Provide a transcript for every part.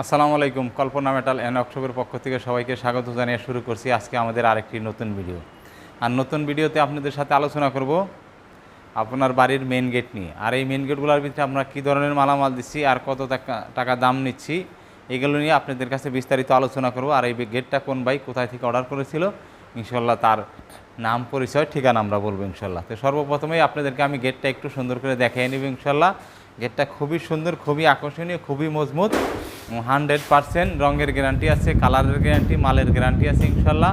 আসসালামু আলাইকুম, কল্পনা metal and অক্সবের পক্ষ থেকে সবাইকে স্বাগত জানিয়ে শুরু করছি আজকে আমাদের আরেকটি নতুন ভিডিও। আর নতুন ভিডিওতে আপনাদের সাথে আলোচনা করব আপনার বাড়ির মেন গেট নিয়ে। আর এই মেন গেটগুলোর ভিতরে আমরা কী ধরনের মালামাল দিচ্ছি আর কত টাকা টাকা দাম নিচ্ছি, এগুলো নিয়ে আপনাদের কাছে বিস্তারিত আলোচনা করব। আর এই গেটটা কোন ভাই কোথায় থেকে অর্ডার করেছিল ইনশাল্লাহ তার নাম, পরিচয়, ঠিকানা আমরা বলব ইনশাল্লাহ তো সর্বপ্রথমেই আপনাদেরকে আমি গেটটা একটু সুন্দর করে দেখাই নেব ইনশাল্লাহ গেটটা খুবই সুন্দর, খুবই আকর্ষণীয়, খুবই মজবুত। হান্ড্রেড পারসেন্ট রঙের গ্যারান্টি আছে, কালারের গ্যারান্টি, মালের গ্যারান্টি আছে, ইনশাল্লাহ।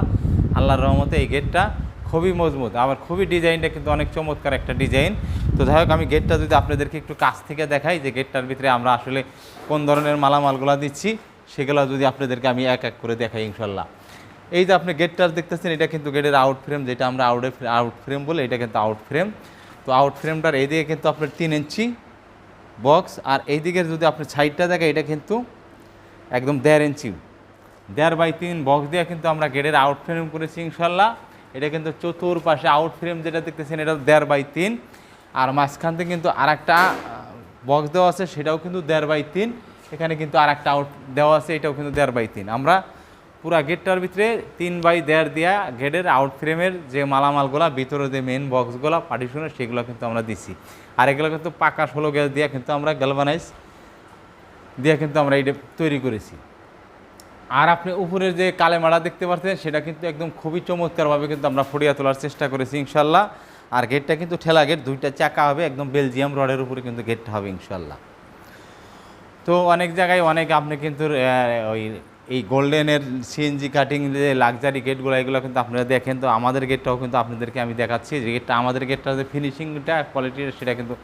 আল্লাহর রহমতে এই গেটটা খুবই মজবুত। আবার খুবই ডিজাইনটা কিন্তু অনেক চমৎকার একটা ডিজাইন। তো যাই হোক, আমি গেটটা যদি আপনাদেরকে একটু কাছ থেকে দেখাই যে গেটটার ভিতরে আমরা আসলে কোন ধরনের মালামালগুলো দিচ্ছি, সেগুলো যদি আপনাদেরকে আমি এক এক করে দেখাই ইনশাল্লাহ। এই যে আপনি গেটটা দেখতেছেন, এটা কিন্তু গেটের আউট ফ্রেম যেটা আমরা আউটে আউট ফ্রেম বলে, এটা কিন্তু আউট ফ্রেম তো আউট ফ্রেমটার এইদিকে কিন্তু আপনার তিন ইঞ্চি বক্স আর এই দিকের যদি আপনি সাইডটা দেখেন এটা কিন্তু একদম দেড় ইঞ্চি দেড় বাই তিন বক্স দিয়ে কিন্তু আমরা গেটের আউট ফ্রেম করেছি ইনশাল্লাহ। এটা কিন্তু চতুর্পাশে আউট ফ্রেম যেটা দেখতেছেন এটা দেড় বাই তিন আর মাঝখান থেকে কিন্তু আর একটা বক্স দেওয়া আছে, সেটাও কিন্তু দেড় বাই তিন এখানে কিন্তু আর একটা আউট দেওয়া আছে, এটাও কিন্তু দেড় বাই তিন আমরা পুরা গেটটার ভিতরে তিন বাই দেড় দিয়া গেটের আউট ফ্রেমের যে মালামালগুলা, ভিতরে যে মেন বক্সগুলো পার্টিশনের সেগুলো কিন্তু আমরা দিছি। আর এগুলো কিন্তু পাকা ষোলো গ্যাস দিয়ে কিন্তু আমরা গ্যালভানাইজ দিয়ে কিন্তু আমরা এটা তৈরি করেছি। আর আপনি উপরের যে কালেমাড়া দেখতে পাচ্ছেন সেটা কিন্তু একদম খুবই চমৎকারভাবে কিন্তু আমরা ফুটিয়ে তোলার চেষ্টা করেছি ইনশাল্লাহ। আর গেটটা কিন্তু ঠেলা গেট দুইটা চাকা হবে, একদম বেলজিয়াম রডের উপরে কিন্তু গেটটা হবে ইনশাল্লাহ। তো অনেক জায়গায় অনেক, আপনি কিন্তু ওই এই গোল্ডেনের সিএনজি কাটিং যে লাক্সারি গেটগুলো এগুলো কিন্তু আপনারা দেখেন। তো আমাদের গেটটাও কিন্তু আপনাদেরকে আমি দেখাচ্ছি। যে গেটটা আমাদের গেটটা যে ফিনিশিংটা কোয়ালিটির সেটা কিন্তু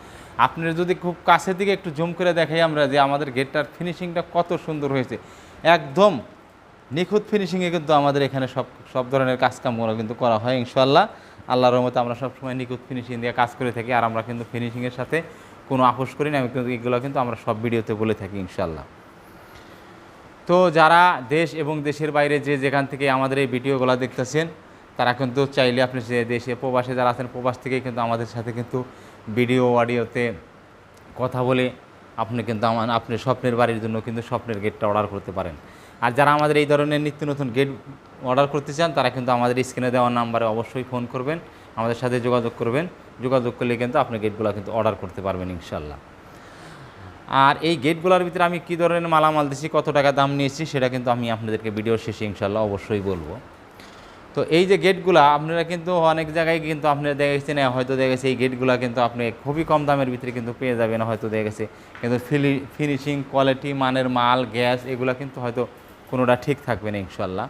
আপনারা যদি খুব কাছের দিকে একটু জুম করে দেখাই আমরা যে আমাদের গেটটার ফিনিশিংটা কত সুন্দর হয়েছে। একদম নিখুঁত ফিনিশিংয়ে কিন্তু আমাদের এখানে সব সব ধরনের কাজকামগুলো কিন্তু করা হয় ইনশাল্লাহ আল্লাহর রহমতে আমরা সবসময় নিখুঁত ফিনিশিং দিয়ে কাজ করে থাকি। আর আমরা কিন্তু ফিনিশিংয়ের সাথে কোনো আপোষ করি না। আমি কিন্তু এগুলো কিন্তু আমরা সব ভিডিওতে বলে থাকি ইনশাল্লাহ তো যারা দেশ এবং দেশের বাইরে যে যেখান থেকে আমাদের এই ভিডিওগুলো দেখতেছেন, তারা কিন্তু চাইলে আপনি যে দেশে প্রবাসে যারা আছেন, প্রবাস থেকে কিন্তু আমাদের সাথে কিন্তু ভিডিও, অডিওতে কথা বলে আপনি কিন্তু আমার, আপনি স্বপ্নের বাড়ির জন্য কিন্তু স্বপ্নের গেটটা অর্ডার করতে পারেন। আর যারা আমাদের এই ধরনের নিত্য নতুন গেট অর্ডার করতে চান, তারা কিন্তু আমাদের স্ক্রিনে দেওয়া নাম্বারে অবশ্যই ফোন করবেন, আমাদের সাথে যোগাযোগ করবেন। যোগাযোগ করলে কিন্তু আপনি গেটগুলো কিন্তু অর্ডার করতে পারবেন ইনশাল্লাহ আর এই গেটগুলোর ভিতরে আমি কী ধরনের মালামাল দিচ্ছি কত টাকা দাম নিয়েছি, সেটা কিন্তু আমি আপনাদেরকে ভিডিওর শেষে ইনশাল্লাহ অবশ্যই বলব। তো এই যে গেটগুলা, আপনারা কিন্তু অনেক জায়গায় কিন্তু আপনারা দেখা দেখেছেন হয়তো দেখেছে এই গেটগুলা কিন্তু আপনি খুবই কম দামের ভিতরে কিন্তু পেয়ে যাবেন, হয়তো দেখেছে কিন্তু ফিলি ফিনিশিং কোয়ালিটি মানের মাল গ্যাস এগুলা কিন্তু হয়তো কোনোটা ঠিক থাকবে না ইনশাল্লাহ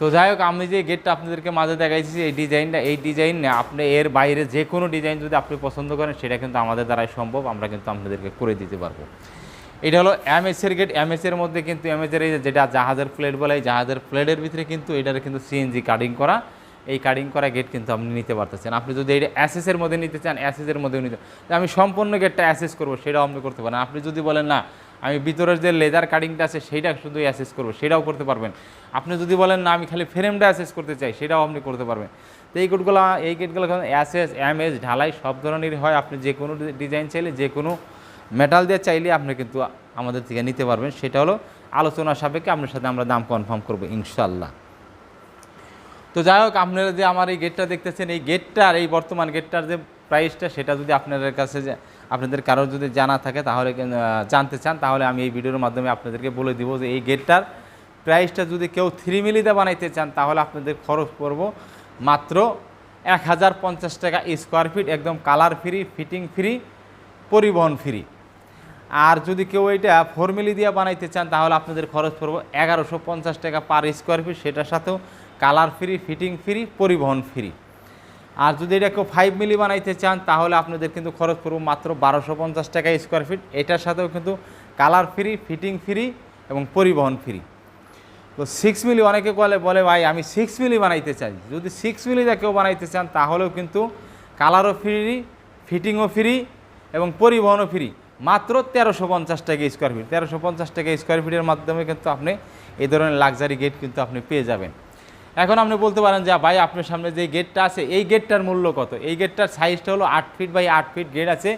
তো যাই হোক, আমি যে গেটটা আপনাদেরকে মাঝে দেখাইছি এই ডিজাইনটা এই ডিজাইন আপনি এর বাইরে যে কোনো ডিজাইন যদি আপনি পছন্দ করেন, সেটা কিন্তু আমাদের দ্বারাই সম্ভব, আমরা কিন্তু আপনাদেরকে করে দিতে পারব। এটা হলো এমএসের গেট এমএসের মধ্যে কিন্তু এমএসের এই যেটা জাহাজের প্লেট বলে, এই জাহাজের প্লেটের ভিতরে কিন্তু এটার কিন্তু সিএনজি কাটিং করা, এই কাটিং করা গেট কিন্তু আপনি নিতে পারতেছেন। আপনি যদি এটা অ্যাসেসের মধ্যে নিতে চান অ্যাসেসের মধ্যেও নিতে আমি সম্পূর্ণ গেটটা অ্যাসেস করব, সেটাও আপনি করতে পারেন। আপনি যদি বলেন না আমি ভিতরের যে লেজার কাটিংটা আছে সেইটা শুধু অ্যাসেস করব, সেটাও করতে পারবেন। আপনি যদি বলেন, না, আমি খালি ফ্রেমটা অ্যাসেস করতে চাই সেটাও আপনি করতে পারবেন। তো এই গেটগুলো এই গেটগুলো অ্যাসেস এম এস ঢালাই সব ধরনেরই হয়। আপনি যে কোনো ডিজাইন চাইলে, যে কোনো মেটাল দিয়ে চাইলে আপনি কিন্তু আমাদের থেকে নিতে পারবেন। সেটা হলো আলোচনা সাপেক্ষে আপনার সাথে আমরা দাম কনফার্ম করব ইনশাল্লাহ তো যাই হোক, আপনারা যে আমার এই গেটটা দেখতেছেন, এই গেটটার এই বর্তমান গেটটার যে প্রাইসটা সেটা যদি আপনাদের কাছে যে আপনাদের কারোর যদি জানা থাকে তাহলে জানতে চান, তাহলে আমি এই ভিডিওর মাধ্যমে আপনাদেরকে বলে দিব যে এই গেটটার প্রাইসটা যদি কেউ থ্রি মিলিতে বানাইতে চান, তাহলে আপনাদের খরচ পড়ব মাত্র এক হাজার পঞ্চাশ টাকা স্কোয়ার ফিট একদম কালার ফ্রি ফিটিং ফ্রি পরিবহন ফ্রি আর যদি কেউ এটা মিলি দিয়ে বানাইতে চান, তাহলে আপনাদের খরচ পড়ব এগারোশো পঞ্চাশ টাকা পার স্কোয়ার ফিট সেটার সাথেও কালার ফ্রি ফিটিং ফ্রি পরিবহন ফ্রি আর যদি এটা কেউ ফাইভ মিলি বানাইতে চান, তাহলে আপনাদের কিন্তু খরচ পড়ব মাত্র বারোশো পঞ্চাশ টাকা স্কোয়ার ফিট এটার সাথেও কিন্তু কালার ফ্রি ফিটিং ফ্রি এবং পরিবহন ফ্রি তো সিক্স মিলি অনেকে বলে বলে ভাই, আমি সিক্স মিলি বানাইতে চাই। যদি সিক্স মিলি কেউ বানাইতে চান, তাহলেও কিন্তু কালারও ফ্রি ফিটিংও ফ্রি এবং পরিবহনও ফ্রি মাত্র তেরোশো পঞ্চাশ টাকা স্কোয়ার ফিট তেরোশো পঞ্চাশ টাকা স্কোয়ার ফিটের মাধ্যমে কিন্তু আপনি এই ধরনের লাক্সারি গেট কিন্তু আপনি পেয়ে যাবেন। এখন আপনি বলতে পারেন যে ভাই, আপনার সামনে যে গেটটা আছে, এই গেটটার মূল্য কত? এই গেটটার সাইজটা হলো আট ফিট বাই আট ফিট গেট আছে।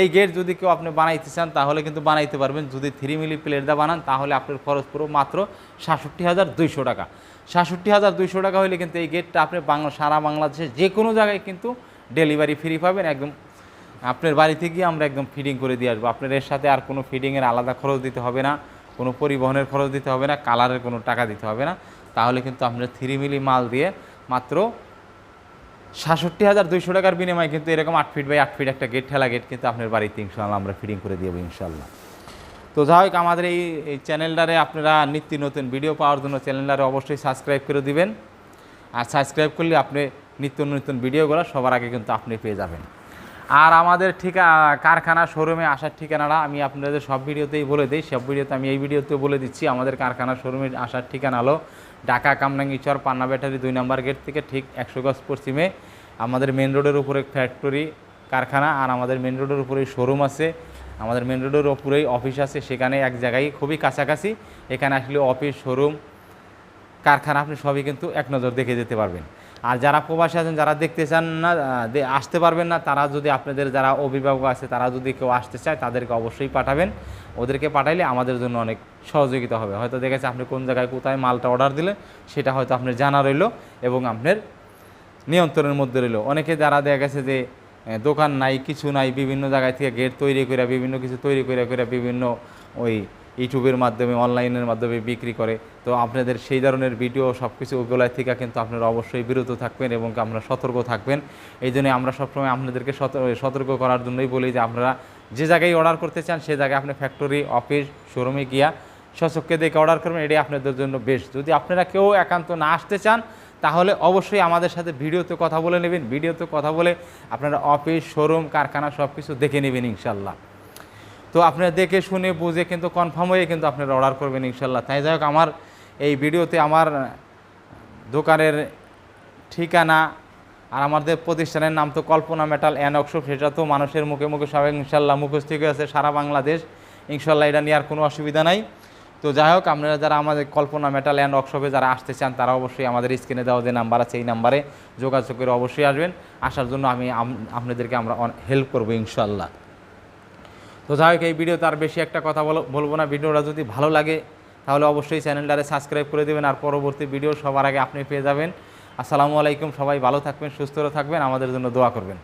এই গেট যদি কেউ আপনি বানাইতে চান, তাহলে কিন্তু বানাইতে পারবেন। যদি থ্রি মিলি প্লেট দা বানান, তাহলে আপনার খরচ পুরো মাত্র সাতষট্টি হাজার দুইশো টাকা। সাতষট্টি হাজার দুইশো টাকা হলে কিন্তু এই গেটটা আপনি বাংলা, সারা বাংলাদেশে যে কোনো জায়গায় কিন্তু ডেলিভারি ফ্রি পাবেন। একদম আপনার বাড়িতে গিয়ে আমরা একদম ফিডিং করে দিয়ে আসব। আপনার এর সাথে আর কোনো ফিডিংয়ের আলাদা খরচ দিতে হবে না। কোনো পরিবহনের খরচ দিতে হবে না, কালারের কোনো টাকা দিতে হবে না। তাহলে কিন্তু আপনার থ্রি মিলি মাল দিয়ে মাত্র সাতষট্টি হাজার দুইশো টাকার বিনিময়ে কিন্তু এরকম আট ফিট বাই আট ফিট একটা গেট ঠেলা গেট কিন্তু আপনার বাড়িতে ইনশাল্লাহ আমরা ফিটিং করে দেবো ইনশাল্লাহ। তো যাই হোক, আমাদের এই এই চ্যানেলটারে আপনারা নিত্য নতুন ভিডিও পাওয়ার জন্য চ্যানেলটারে অবশ্যই সাবস্ক্রাইব করে দিবেন। আর সাবস্ক্রাইব করলে আপনি নিত্য নতুন ভিডিওগুলো সবার আগে কিন্তু আপনি পেয়ে যাবেন। আর আমাদের ঠিকা, কারখানা শোরুমে আসার ঠিকানাটা আমি আপনাদের সব ভিডিওতেই বলে দিই। সব ভিডিওতে আমি এই ভিডিওতে বলে দিচ্ছি, আমাদের কারখানা শোরুমে আসার ঠিকানা হলো ঢাকা কামরাঙ্গিচর পান্না ব্যাটারি দুই নম্বর গেট থেকে ঠিক একশো গজ পশ্চিমে। আমাদের মেন রোডের উপরে ফ্যাক্টরি, কারখানা আর আমাদের মেন রোডের উপরেই শোরুম আছে। আমাদের মেন রোডের উপরেই অফিস আছে, সেখানে এক জায়গায় খুবই কাছাকাছি। এখানে আসলে অফিস, শোরুম, কারখানা, আপনি সবই কিন্তু এক নজর দেখে যেতে পারবেন। আর যারা প্রবাসী আছেন, যারা দেখতে চান না আসতে পারবেন না, তারা যদি আপনাদের যারা অভিভাবক আছে, তারা যদি কেউ আসতে চায়, তাদেরকে অবশ্যই পাঠাবেন। ওদেরকে পাঠাইলে আমাদের জন্য অনেক সহযোগিতা হবে। হয়তো দেখেছে আপনি কোন জায়গায় কোথায় মালটা অর্ডার দিলেন সেটা হয়তো আপনার জানা রইল এবং আপনার নিয়ন্ত্রণের মধ্যে রইল। অনেকে যারা দেখা গেছে যে দোকান নাই, কিছু নাই, বিভিন্ন জায়গায় থেকে গেট তৈরি করে বিভিন্ন কিছু তৈরি করে করে বিভিন্ন ওই ইউটিউবের মাধ্যমে, অনলাইনের মাধ্যমে বিক্রি করে। তো আপনাদের সেই ধরনের ভিডিও সব কিছু ওগুলাই থেকে কিন্তু আপনারা অবশ্যই বিরত থাকবেন এবং আপনারা সতর্ক থাকবেন। এই জন্য আমরা সবসময় আপনাদেরকে সতর্ক করার জন্যই বলি যে আপনারা যে জায়গায় অর্ডার করতে চান, সে জায়গায় আপনি ফ্যাক্টরি অফিস শোরুমে গিয়া সচককে দেখে অর্ডার করবেন। এটাই আপনাদের জন্য বেস্ট যদি আপনারা কেউ একান্ত না আসতে চান, তাহলে অবশ্যই আমাদের সাথে ভিডিওতে কথা বলে নেবেন। ভিডিওতে কথা বলে আপনারা অফিস শোরুম কারখানা সব কিছু দেখে নেবেন ইনশাল্লাহ তো আপনারা দেখে শুনে, বুঝে কিন্তু কনফার্ম হয়ে কিন্তু আপনারা অর্ডার করবেন ইনশাল্লাহ তাই যাই হোক, আমার এই ভিডিওতে আমার দোকানের ঠিকানা আর আমাদের প্রতিষ্ঠানের নাম তো কল্পনা মেটাল অ্যান্ড অক্সপ সেটা তো মানুষের মুখে মুখে সবাই ইনশাল্লাহ মুখস্থ হয়ে আছে সারা বাংলাদেশ। ইনশাল্লাহ এটা নিয়ে আর কোনো অসুবিধা নাই। তো যাই হোক, আপনারা যারা আমাদের কল্পনা মেটাল অ্যান্ড ওয়ার্কশপে যারা আসতে চান, তারা অবশ্যই আমাদের স্ক্রিনে দেওয়া যে নাম্বার আছে, এই নাম্বারে যোগাযোগ করে অবশ্যই আসবেন। আসার জন্য আমি আপনাদেরকে আমরা হেল্প করব ইনশাল্লাহ তো যাই হোক, এই ভিডিও তার বেশি একটা কথা বল- বলব না। ভিডিওটা যদি ভালো লাগে, তাহলে অবশ্যই চ্যানেলটারে সাবস্ক্রাইব করে দেবেন আর পরবর্তী ভিডিও সবার আগে আপনি পেয়ে যাবেন। আসসালামু আলাইকুম, সবাই ভালো থাকবেন, সুস্থ থাকবেন, আমাদের জন্য দোয়া করবেন।